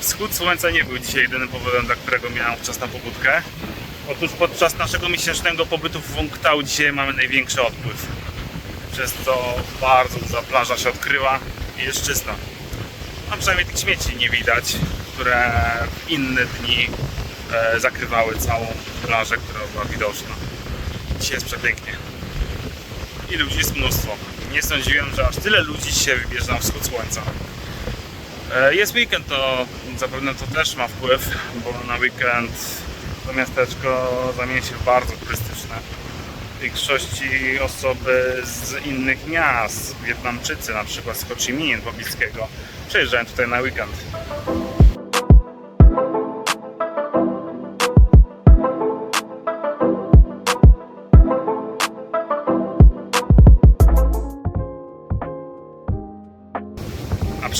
Wschód słońca nie był dzisiaj jedynym powodem, dla którego miałem czas na pobudkę. Otóż podczas naszego miesięcznego pobytu w Wungtau dzisiaj mamy największy odpływ. Przez co bardzo duża plaża się odkryła i jest czysta. A przynajmniej tych śmieci nie widać, które w inne dni e, zakrywały całą plażę, która była widoczna. Dzisiaj jest przepięknie. I ludzi jest mnóstwo. Nie sądziłem, że aż tyle ludzi się wybierze na wschód słońca. E, Jest weekend, to zapewne to też ma wpływ, bo na weekend to miasteczko zamieni się w bardzo turystyczne. W większości osoby z innych miast, Wietnamczycy na przykład z Ho Chi Minh pobliskiego, przyjeżdżają tutaj na weekend.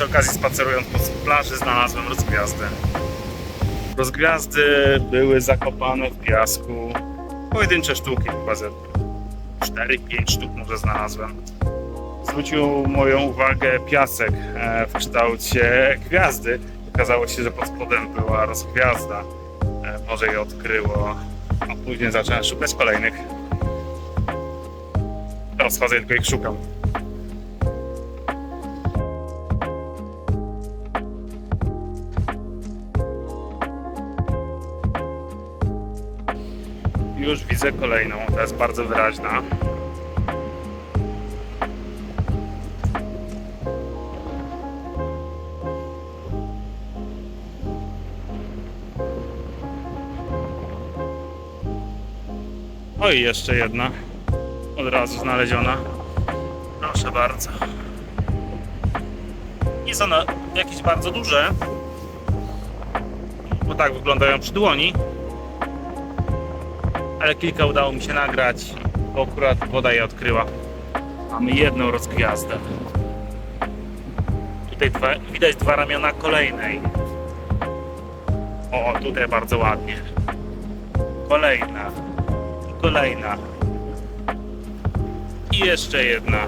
Przy okazji spacerując po plaży znalazłem rozgwiazdy. Rozgwiazdy były zakopane w piasku. Pojedyncze sztuki, chyba ze 4-5 sztuk może znalazłem. Zwrócił moją uwagę piasek e, w kształcie gwiazdy. Okazało się, że pod spodem była rozgwiazda. E, Może je odkryło, a później zacząłem szukać kolejnych. Teraz chodzę tylko ich szukam. Już widzę kolejną, ta jest bardzo wyraźna. Oj, jeszcze jedna. Od razu znaleziona. Proszę bardzo. Nie są one jakieś bardzo duże, bo tak wyglądają przy dłoni ale kilka udało mi się nagrać, bo akurat woda je odkryła. Mamy jedną rozgwiazdę. Tutaj dwa, widać dwa ramiona kolejnej. O, tutaj bardzo ładnie. Kolejna. Kolejna. I jeszcze jedna.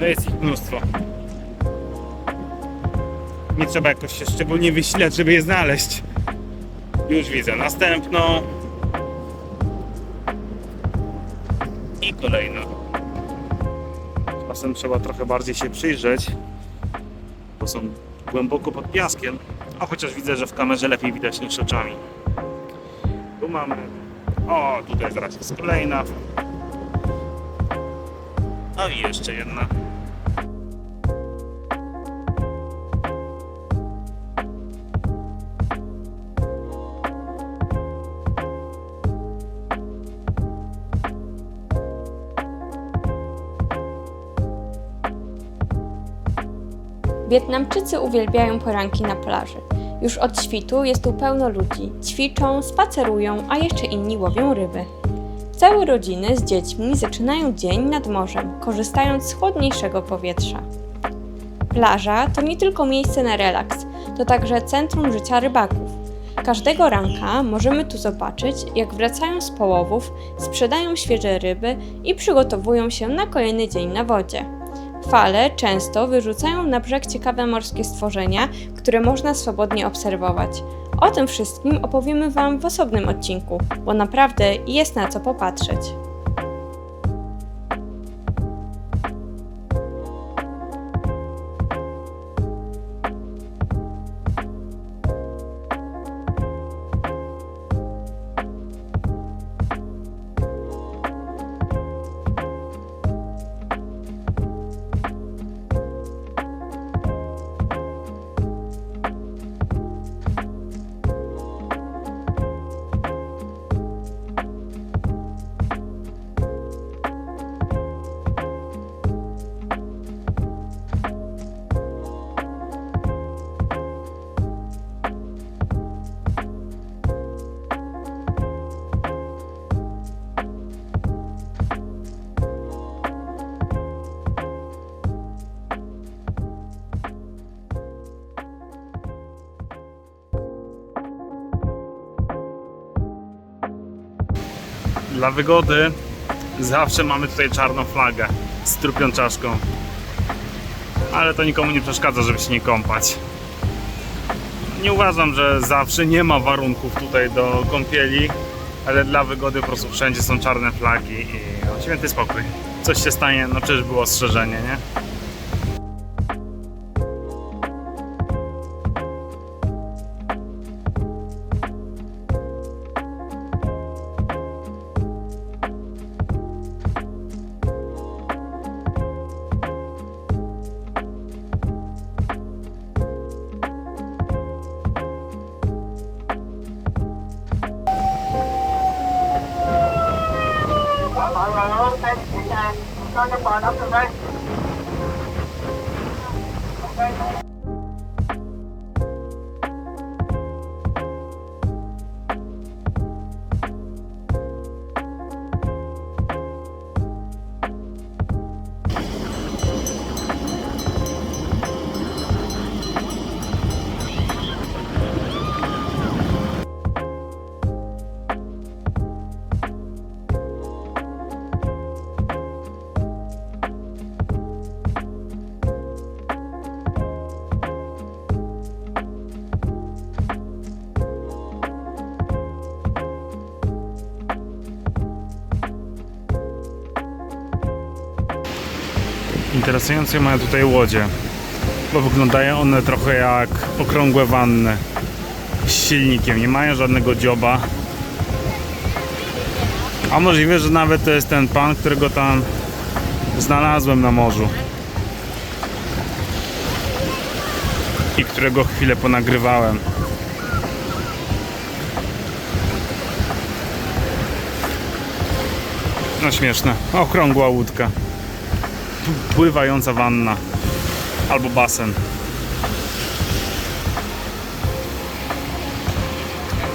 No jest ich mnóstwo. Nie trzeba jakoś się szczególnie wysilać, żeby je znaleźć. Już widzę następną. I kolejną. Czasem trzeba trochę bardziej się przyjrzeć, bo są głęboko pod piaskiem. A chociaż widzę, że w kamerze lepiej widać niż oczami. Tu mamy. O, tutaj zaraz jest kolejna. No i jeszcze jedna. Wietnamczycy uwielbiają poranki na plaży. Już od świtu jest tu pełno ludzi. Ćwiczą, spacerują, a jeszcze inni łowią ryby. Całe rodziny z dziećmi zaczynają dzień nad morzem, korzystając z chłodniejszego powietrza. Plaża to nie tylko miejsce na relaks, to także centrum życia rybaków. Każdego ranka możemy tu zobaczyć, jak wracają z połowów, sprzedają świeże ryby i przygotowują się na kolejny dzień na wodzie. Fale często wyrzucają na brzeg ciekawe morskie stworzenia, które można swobodnie obserwować. O tym wszystkim opowiemy Wam w osobnym odcinku, bo naprawdę jest na co popatrzeć. Dla wygody Zawsze mamy tutaj czarną flagę z trupią czaszką. Ale to nikomu nie przeszkadza, żeby się nie kąpać. Nie uważam, że zawsze nie ma warunków tutaj do kąpieli, ale dla wygody po prostu wszędzie są czarne flagi i święty spokój. Coś się stanie, no przecież było ostrzeżenie, nie? Interesujące mają tutaj łodzie, bo wyglądają one trochę jak okrągłe wanny z silnikiem, nie mają żadnego dzioba. A możliwe, że nawet to jest ten pan, którego tam znalazłem na morzu. I którego chwilę ponagrywałem. No śmieszne. Okrągła łódka pływająca wanna albo basen.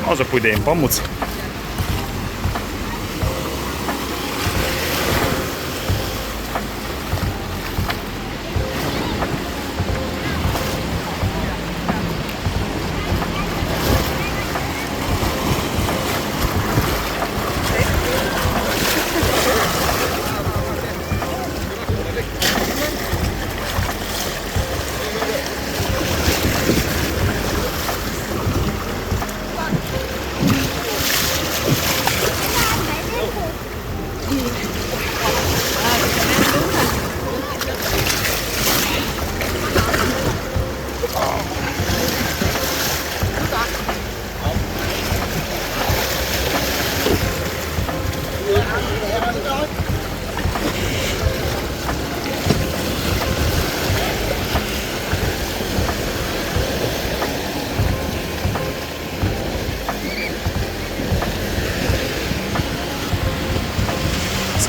Może pójdę im pomóc.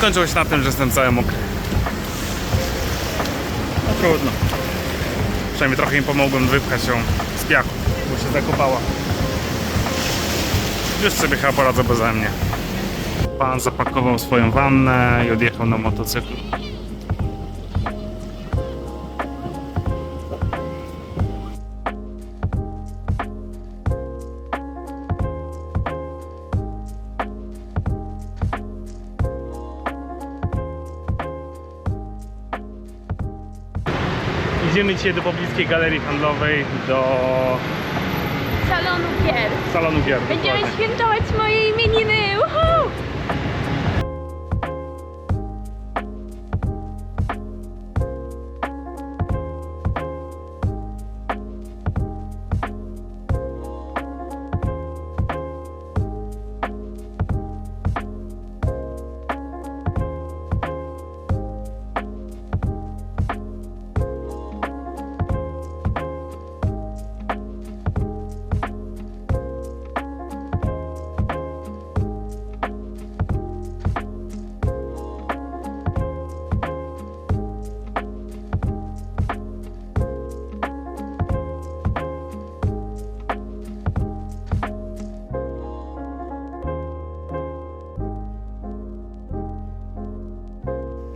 Skończyło się na tym, że jestem cały mokry. No trudno. Przynajmniej trochę im pomogłem wypchać ją z piachu, bo się zakopała. Już sobie chyba poradzę beze mnie. Pan zapakował swoją wannę i odjechał na motocyklu. Idziemy dzisiaj do pobliskiej galerii handlowej, do Salonu gier. salonu gier. Będziemy dokładnie. świętować moje imieniny.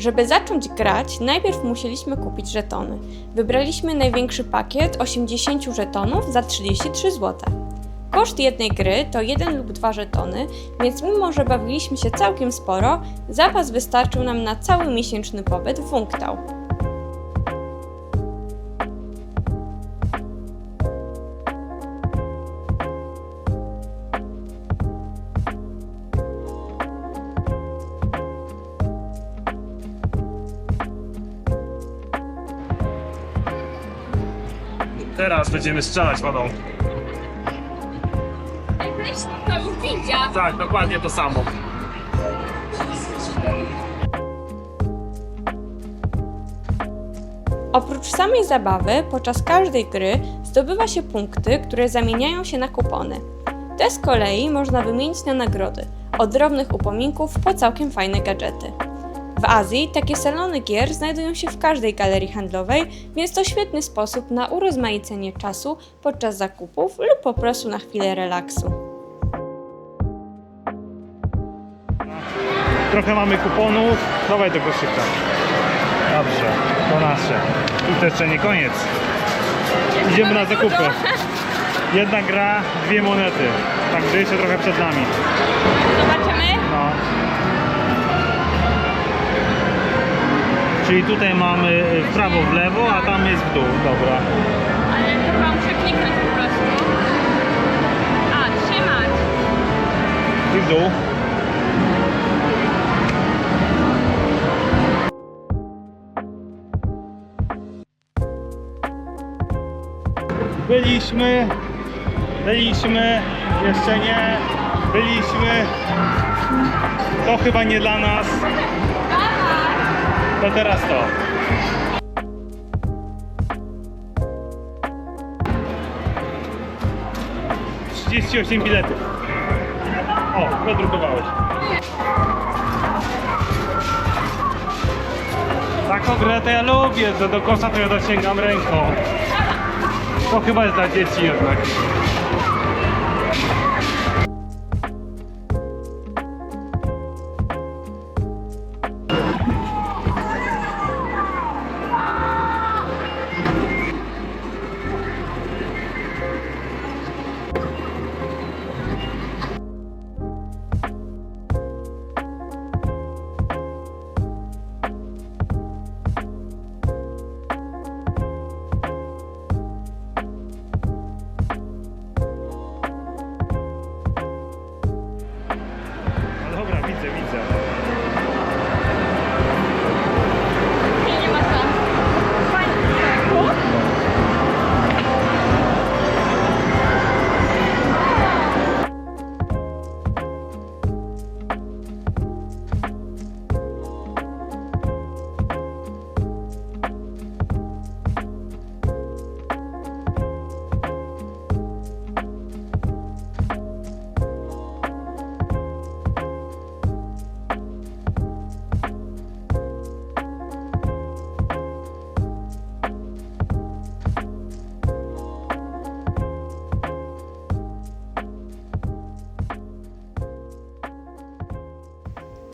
Żeby zacząć grać, najpierw musieliśmy kupić żetony. Wybraliśmy największy pakiet 80 żetonów za 33 zł. Koszt jednej gry to jeden lub dwa żetony, więc mimo, że bawiliśmy się całkiem sporo, zapas wystarczył nam na cały miesięczny pobyt w Wungtał. Teraz będziemy strzelać wodą. Tak, dokładnie to samo. Oprócz samej zabawy, podczas każdej gry zdobywa się punkty, które zamieniają się na kupony. Te z kolei można wymienić na nagrody, od drobnych upominków po całkiem fajne gadżety. W Azji takie salony gier znajdują się w każdej galerii handlowej, więc to świetny sposób na urozmaicenie czasu podczas zakupów lub po prostu na chwilę relaksu. Trochę mamy kuponów. Dawaj do koszyka. Dobrze, to nasze. I to jeszcze nie koniec. Idziemy na zakupy. Jedna gra, dwie monety. Także jeszcze trochę przed nami. Zobaczymy? Czyli tutaj mamy w prawo, w lewo, a tam jest w dół. Dobra. Ale chyba muszę kliknąć po prostu. A, trzymać. I w dół. Byliśmy, byliśmy, jeszcze nie, byliśmy. To chyba nie dla nas. To teraz to. Trzydzieści osiem biletów. O, wydrukowałeś. Taką grę to ja lubię, do, do kosza to ja dosięgam ręką. To chyba jest dla dzieci jednak.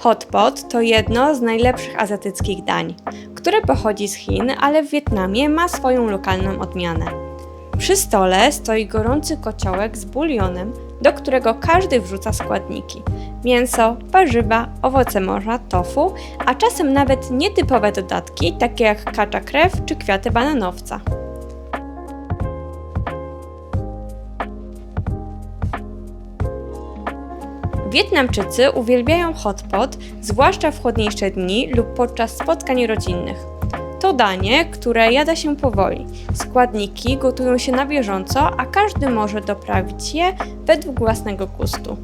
Hot pot to jedno z najlepszych azjatyckich dań, które pochodzi z Chin, ale w Wietnamie ma swoją lokalną odmianę. Przy stole stoi gorący kociołek z bulionem, do którego każdy wrzuca składniki: mięso, warzywa, owoce morza, tofu, a czasem nawet nietypowe dodatki, takie jak kacza krew czy kwiaty bananowca. Wietnamczycy uwielbiają hot pot, zwłaszcza w chłodniejsze dni lub podczas spotkań rodzinnych. To danie, które jada się powoli. Składniki gotują się na bieżąco, a każdy może doprawić je według własnego gustu.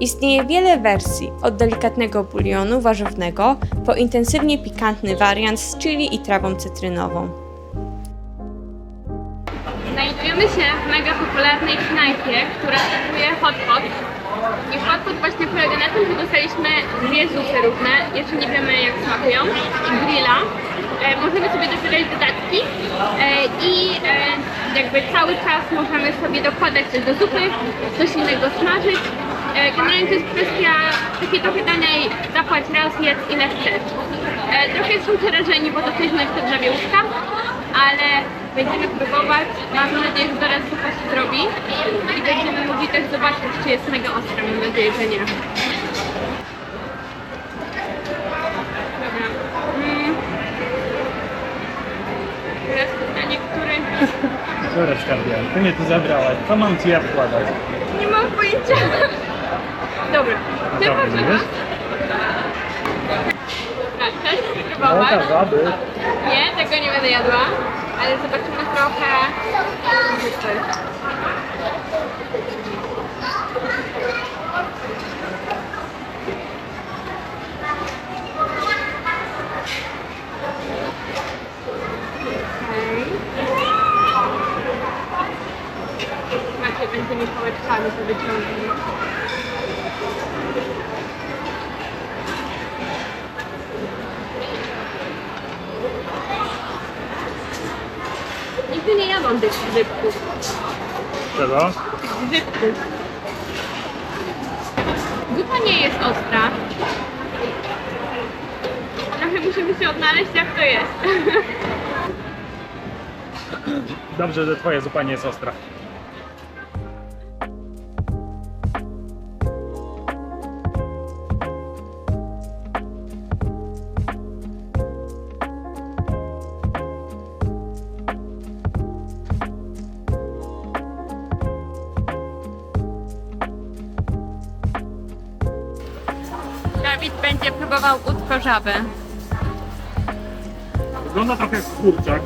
Istnieje wiele wersji, od delikatnego bulionu warzywnego po intensywnie pikantny wariant z chili i trawą cytrynową. Znajdujemy się w mega popularnej knajpie, która serwuje hot pot. I pot właśnie polega na tym, że dostaliśmy dwie zupy różne, jeszcze nie wiemy jak smakują, grilla. E, możemy sobie dobierać dodatki e, i e, jakby cały czas możemy sobie dokładać coś do zupy, coś innego smażyć. E, generalnie to jest kwestia takiej trochę danej zapłać raz, jedz ile chcesz. E, trochę są przerażeni, bo dostaliśmy jeszcze dwa białka, ale Będziemy próbować. Mam nadzieję, że zaraz zupa się zrobi. I będziemy mogli też zobaczyć, czy jest mega ostre. Mam nadzieję, że nie. Dobra. Mm. Teraz pytanie, który... Dobra, skarbia, ty mnie tu zabrałaś. Co mam ci ja wkładać? Nie mam pojęcia. Dobra. Ty Dobra, może wiesz? Dobra, chcesz spróbować? tak, żaby. Nie, tego nie będę jadła, ale zobaczymy trochę zupy. Okej. Macie będzie mi pałeczkami to wyciągnąć. Nigdy nie jadłam tych grzybków. Czego? Tych grzybków. Zupa nie jest ostra. Trochę musimy się odnaleźć jak to jest. Dobrze, że twoja zupa nie jest ostra. Żaby. Wygląda trochę jak kurczak.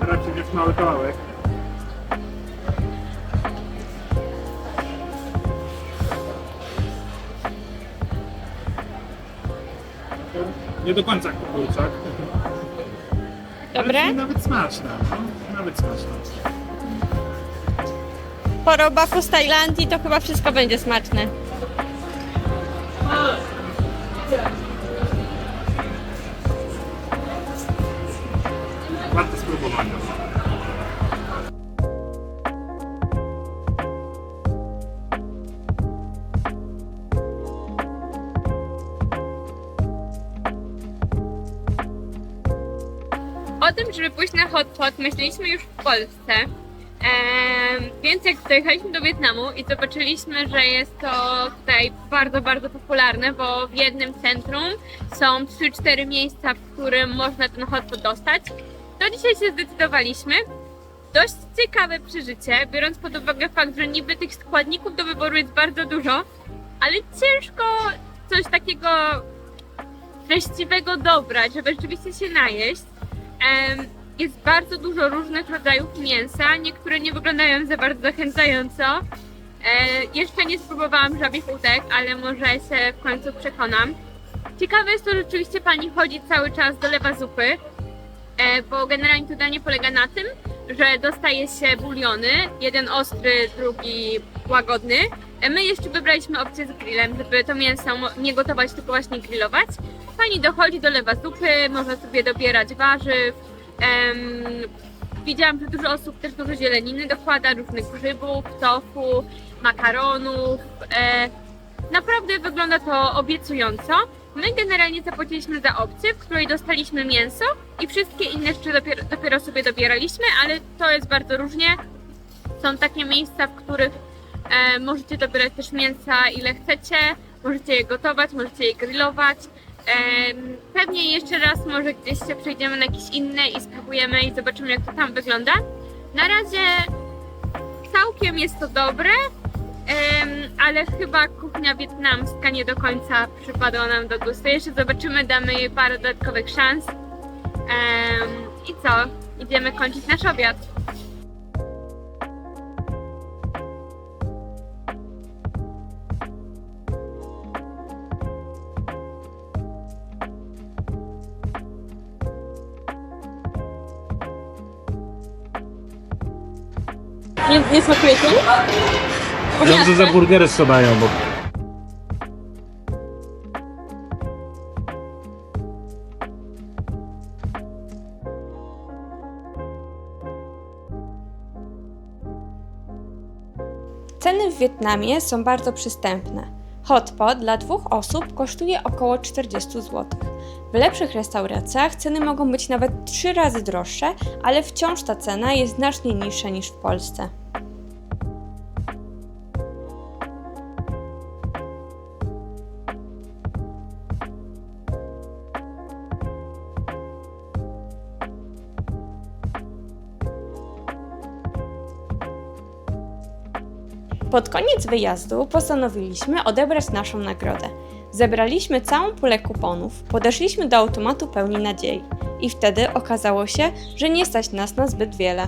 Raczej jest mały kawałek. Nie do końca jak kurczak. Dobre? Ale nawet smaczne. No, nawet smaczne. Po robaku z Tajlandii to chyba wszystko będzie smaczne. Warte spróbowania. O tym, żeby pójść na hot pot, myśleliśmy już w Polsce. Więc jak dojechaliśmy do Wietnamu i zobaczyliśmy, że jest to tutaj bardzo, bardzo popularne, bo w jednym centrum są 3-4 miejsca, w którym można ten hot pot dostać, to dzisiaj się zdecydowaliśmy. Dość ciekawe przeżycie, biorąc pod uwagę fakt, że niby tych składników do wyboru jest bardzo dużo, ale ciężko coś takiego treściwego dobrać, żeby rzeczywiście się najeść. Jest bardzo dużo różnych rodzajów mięsa, niektóre nie wyglądają za bardzo zachęcająco. E, jeszcze nie spróbowałam żabich utek, ale może się w końcu przekonam. Ciekawe jest to, że rzeczywiście pani chodzi cały czas, dolewa zupy, e, bo generalnie to danie polega na tym, że dostaje się buliony, jeden ostry, drugi łagodny. E, My jeszcze wybraliśmy opcję z grillem, żeby to mięso nie gotować, tylko właśnie grillować. Pani dochodzi, dolewa zupy, można sobie dobierać warzyw. Widziałam, że dużo osób też dużo zieleniny dokłada, różnych grzybów, tofu, makaronów. E, naprawdę wygląda to obiecująco. My generalnie zapłaciliśmy za opcję, w której dostaliśmy mięso i wszystkie inne jeszcze dopiero, dopiero sobie dobieraliśmy, ale to jest bardzo różnie. Są takie miejsca, w których e, możecie dobierać też mięsa ile chcecie, możecie je gotować, możecie je grillować. Pewnie jeszcze raz może gdzieś się przejdziemy na jakieś inne i spróbujemy i zobaczymy jak to tam wygląda. Na razie całkiem jest to dobre, ale chyba kuchnia wietnamska nie do końca przypadła nam do gustu. Jeszcze zobaczymy, damy jej parę dodatkowych szans. I co? Idziemy kończyć nasz obiad. Nie, nie smakuje ci? Dobrze, że burgery sprzedają, bo Ceny w Wietnamie są bardzo przystępne. Hotpot dla dwóch osób kosztuje około 40 zł. W lepszych restauracjach ceny mogą być nawet 3 razy droższe, ale wciąż ta cena jest znacznie niższa niż w Polsce. Pod koniec wyjazdu postanowiliśmy odebrać naszą nagrodę. Zebraliśmy całą pulę kuponów, podeszliśmy do automatu pełni nadziei i wtedy okazało się, że nie stać nas na zbyt wiele.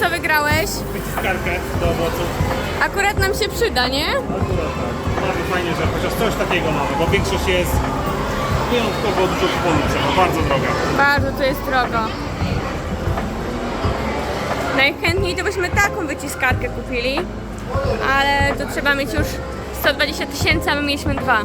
Co wygrałeś? Wyciskarkę do owoców. Akurat nam się przyda, nie? Akurat tak. Bardzo fajnie, że chociaż coś takiego mamy, bo większość jest wyjątkowo dużo kuponów trzeba, bardzo droga. Bardzo to jest drogo. Najchętniej to byśmy taką wyciskarkę kupili, ale to trzeba mieć już 120 tysięcy, a my mieliśmy dwa.